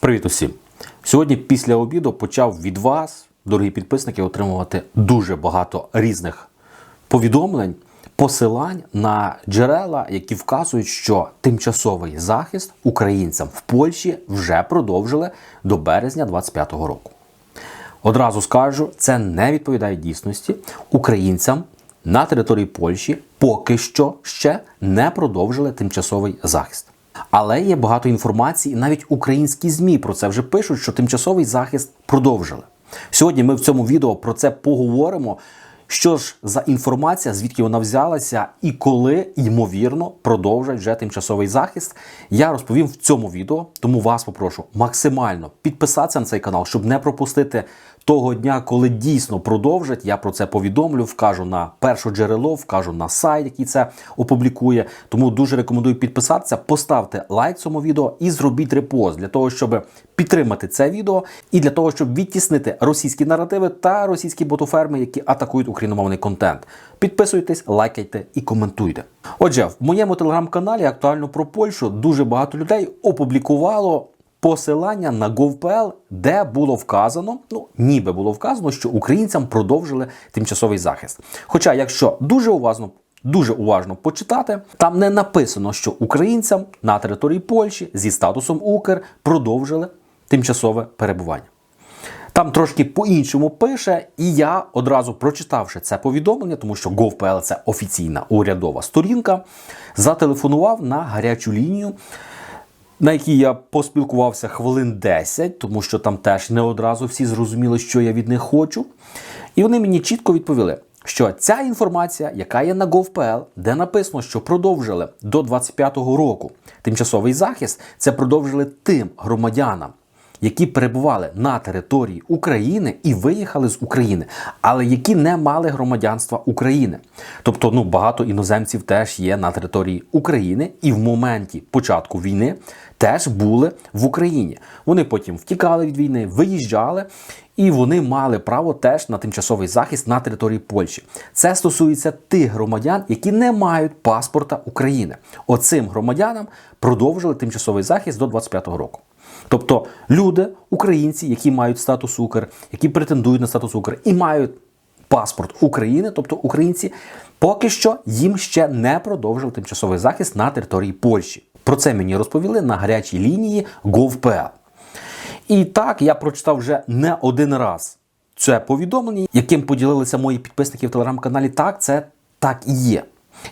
Привіт усім! Сьогодні після обіду почав від вас, дорогі підписники, отримувати дуже багато різних повідомлень, посилань на джерела, які вказують, що тимчасовий захист українцям в Польщі вже продовжили до березня 2025 року. Одразу скажу, це не відповідає дійсності. Українцям на території Польщі поки що ще не продовжили тимчасовий захист. Але є багато інформації, і навіть українські ЗМІ про це вже пишуть, що тимчасовий захист продовжили. Сьогодні ми в цьому відео про це поговоримо. Що ж за інформація, звідки вона взялася, і коли ймовірно продовжать вже тимчасовий захист, я розповім в цьому відео. Тому вас попрошу максимально підписатися на цей канал, щоб не пропустити того дня, коли дійсно продовжать. Я про це повідомлю, вкажу на перше джерело, вкажу на сайт, який це опублікує. Тому дуже рекомендую підписатися, поставте лайк цьому відео і зробіть репост для того, щоб підтримати це відео, і для того, щоб відтіснити російські наративи та російські ботоферми, які атакують україномовний контент. Підписуйтесь, лайкайте і коментуйте. Отже, в моєму телеграм-каналі актуально про Польщу дуже багато людей опублікувало. Посилання на gov.pl, де було вказано, ну ніби було вказано, що українцям продовжили тимчасовий захист. Хоча, якщо дуже уважно, дуже уважно почитати, там не написано, що українцям на території Польщі зі статусом Укр продовжили тимчасове перебування. Там трошки по-іншому пише, і я одразу прочитавши це повідомлення, тому що gov.pl – це офіційна урядова сторінка, зателефонував на гарячу лінію на якій я поспілкувався хвилин 10, тому що там теж не одразу всі зрозуміли, що я від них хочу. І вони мені чітко відповіли, що ця інформація, яка є на gov.pl, де написано, що продовжили до 25-го року тимчасовий захист, це продовжили тим громадянам. Які перебували на території України і виїхали з України, але які не мали громадянства України. Тобто, ну багато іноземців теж є на території України, і в моменті початку війни теж були в Україні. Вони потім втікали від війни, виїжджали, і вони мали право теж на тимчасовий захист на території Польщі. Це стосується тих громадян, які не мають паспорта України. Оцим громадянам продовжили тимчасовий захист до 25-го року. Тобто люди, українці, які мають статус Укр, які претендують на статус Укр і мають паспорт України, тобто українці, поки що їм ще не продовжили тимчасовий захист на території Польщі. Про це мені розповіли на гарячій лінії GovPL. І так я прочитав вже не один раз це повідомлення, яким поділилися мої підписники в телеграм-каналі. Так, це так і є.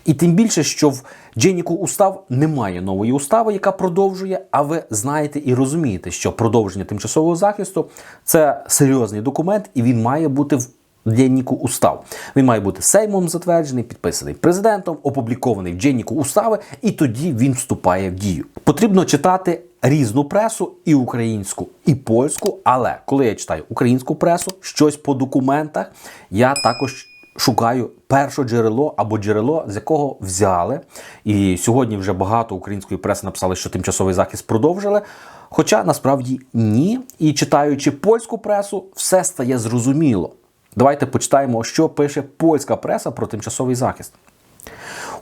І тим більше, що в Дженіку устав немає нової устави, яка продовжує. А ви знаєте і розумієте, що продовження тимчасового захисту це серйозний документ, і він має бути в Дженіку устав. Він має бути сеймом затверджений, підписаний президентом, опублікований в Дженіку устави, і тоді він вступає в дію. Потрібно читати різну пресу, і українську, і польську. Але коли я читаю українську пресу, щось по документах, я також шукаю перше джерело або джерело, з якого взяли. І сьогодні вже багато української преси написали, що тимчасовий захист продовжили. Хоча насправді ні. І читаючи польську пресу, все стає зрозуміло. Давайте почитаємо, що пише польська преса про тимчасовий захист.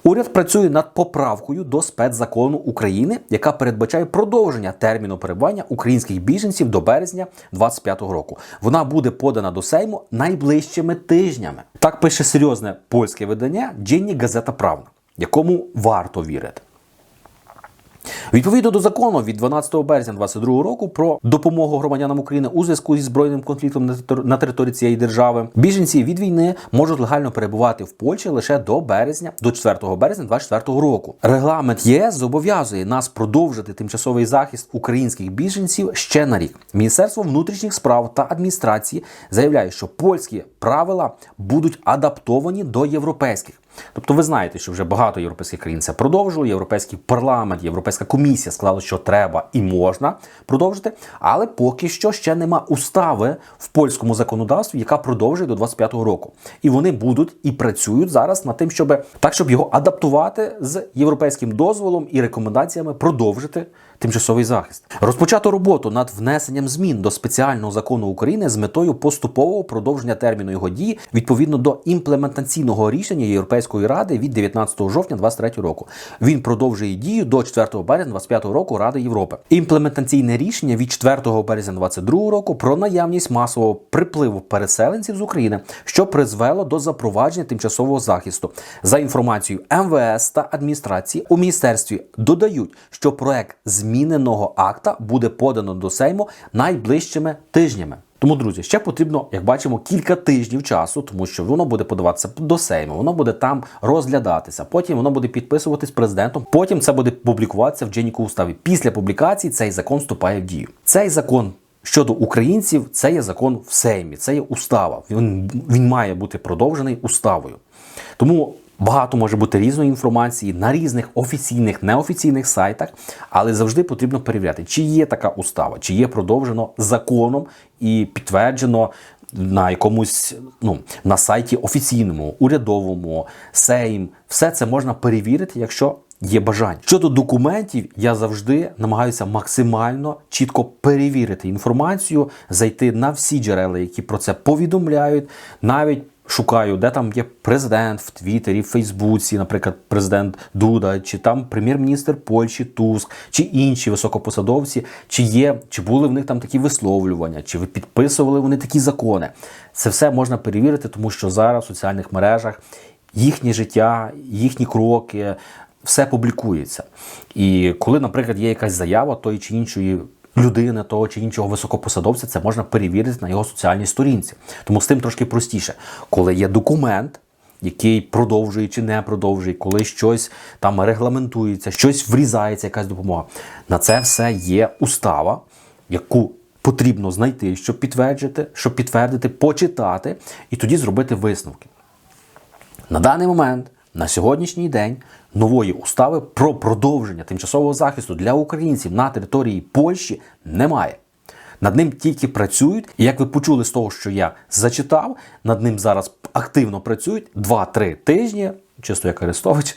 Уряд працює над поправкою до спецзакону України, яка передбачає продовження терміну перебування українських біженців до березня 2025 року. Вона буде подана до Сейму найближчими тижнями. Так пише серйозне польське видання Дженні Газета Правна, якому варто вірити. Відповідно до закону від 12 березня 2022 року про допомогу громадянам України у зв'язку зі збройним конфліктом на тер- території цієї держави, біженці від війни можуть легально перебувати в Польщі лише до березня, до 4 березня 2024 року. Регламент ЄС зобов'язує нас продовжити тимчасовий захист українських біженців ще на рік. Міністерство внутрішніх справ та адміністрації заявляє, що польські правила будуть адаптовані до європейських. Тобто, ви знаєте, що вже багато європейських країн це продовжили. Європейський парламент, Європейська комісія сказали, що треба і можна продовжити, але поки що ще нема устави в польському законодавстві, яка продовжує до 25-го року. І вони будуть і працюють зараз над тим, щоб так, щоб його адаптувати з європейським дозволом і рекомендаціями продовжити тимчасовий захист. Розпочато роботу над внесенням змін до спеціального закону України з метою поступового продовження терміну його дії відповідно до імплементаційного рішення Європейської ради від 19 жовтня 2023 року. Він продовжує дію до 4 березня 2025 року Ради Європи. Імплементаційне рішення від 4 березня 2022 року про наявність масового припливу переселенців з України, що призвело до запровадження тимчасового захисту. За інформацією МВС та адміністрації у міністерстві додають, що проект зміненого акта буде подано до Сейму найближчими тижнями. Тому, друзі, ще потрібно, як бачимо, кілька тижнів часу, тому що воно буде подаватися до Сейму, воно буде там розглядатися. Потім воно буде підписуватись президентом. Потім це буде публікуватися в Дженіку уставі. Після публікації цей закон вступає в дію. Цей закон. Щодо українців, це є закон в Сеймі, це є устава. Він, він має бути продовжений уставою. Тому багато може бути різної інформації на різних офіційних, неофіційних сайтах, але завжди потрібно перевіряти, чи є така устава, чи є продовжено законом і підтверджено на якомусь ну на сайті офіційному, урядовому, сейм. Все це можна перевірити, якщо. Є бажання щодо документів, я завжди намагаюся максимально чітко перевірити інформацію, зайти на всі джерела, які про це повідомляють, навіть шукаю, де там є президент в Твіттері, в Фейсбуці, наприклад, президент Дуда, чи там прем'єр-міністр Польщі Туск, чи інші високопосадовці, чи є, чи були в них там такі висловлювання, чи ви підписували вони такі закони. Це все можна перевірити, тому що зараз в соціальних мережах їхнє життя, їхні кроки. Все публікується. І коли, наприклад, є якась заява тої чи іншої людини, того чи іншого високопосадовця, це можна перевірити на його соціальній сторінці. Тому з тим трошки простіше. Коли є документ, який продовжує чи не продовжує, коли щось там регламентується, щось врізається, якась допомога. На це все є устава, яку потрібно знайти, щоб підтвердити, щоб підтвердити, почитати і тоді зробити висновки. На даний момент, на сьогоднішній день, нової устави про продовження тимчасового захисту для українців на території Польщі немає. Над ним тільки працюють, і як ви почули з того, що я зачитав, над ним зараз активно працюють 2-3 тижні, чисто як Арестович,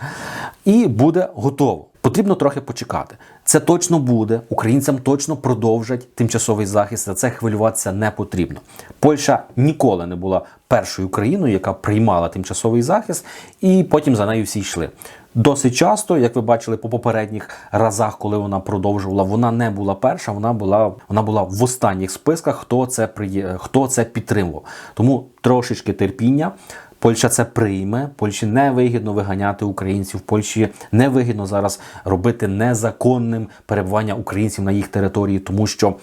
і буде готово. Потрібно трохи почекати. Це точно буде. Українцям точно продовжать тимчасовий захист. За це хвилюватися не потрібно. Польща ніколи не була першою країною, яка приймала тимчасовий захист, і потім за нею всі йшли. Досить часто, як ви бачили по попередніх разах, коли вона продовжувала, вона не була перша, вона була вона була в останніх списках, хто це приє, хто це підтримував. Тому трошечки терпіння. Польща це прийме. Польщі не вигідно виганяти українців. Польщі не вигідно зараз робити незаконним перебування українців на їх території, тому що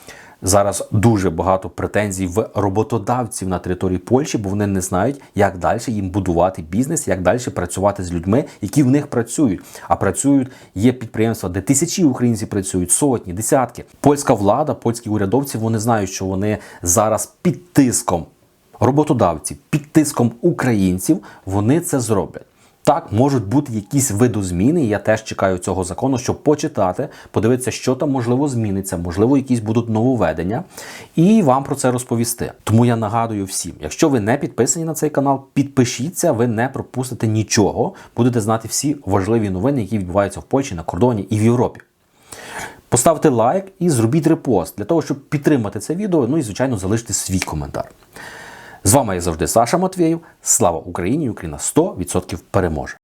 зараз дуже багато претензій в роботодавців на території Польщі, бо вони не знають, як далі їм будувати бізнес, як далі працювати з людьми, які в них працюють. А працюють є підприємства, де тисячі українців працюють, сотні, десятки. Польська влада, польські урядовці, вони знають, що вони зараз під тиском роботодавців під тиском українців вони це зроблять. Так, можуть бути якісь видозміни, і я теж чекаю цього закону, щоб почитати, подивитися, що там можливо зміниться, можливо, якісь будуть нововведення, і вам про це розповісти. Тому я нагадую всім, якщо ви не підписані на цей канал, підпишіться, ви не пропустите нічого, будете знати всі важливі новини, які відбуваються в Польщі, на кордоні і в Європі. Поставте лайк і зробіть репост для того, щоб підтримати це відео. Ну і звичайно залиште свій коментар. З вами як завжди Саша Матвєєв. Слава Україні! Україна 100% переможе!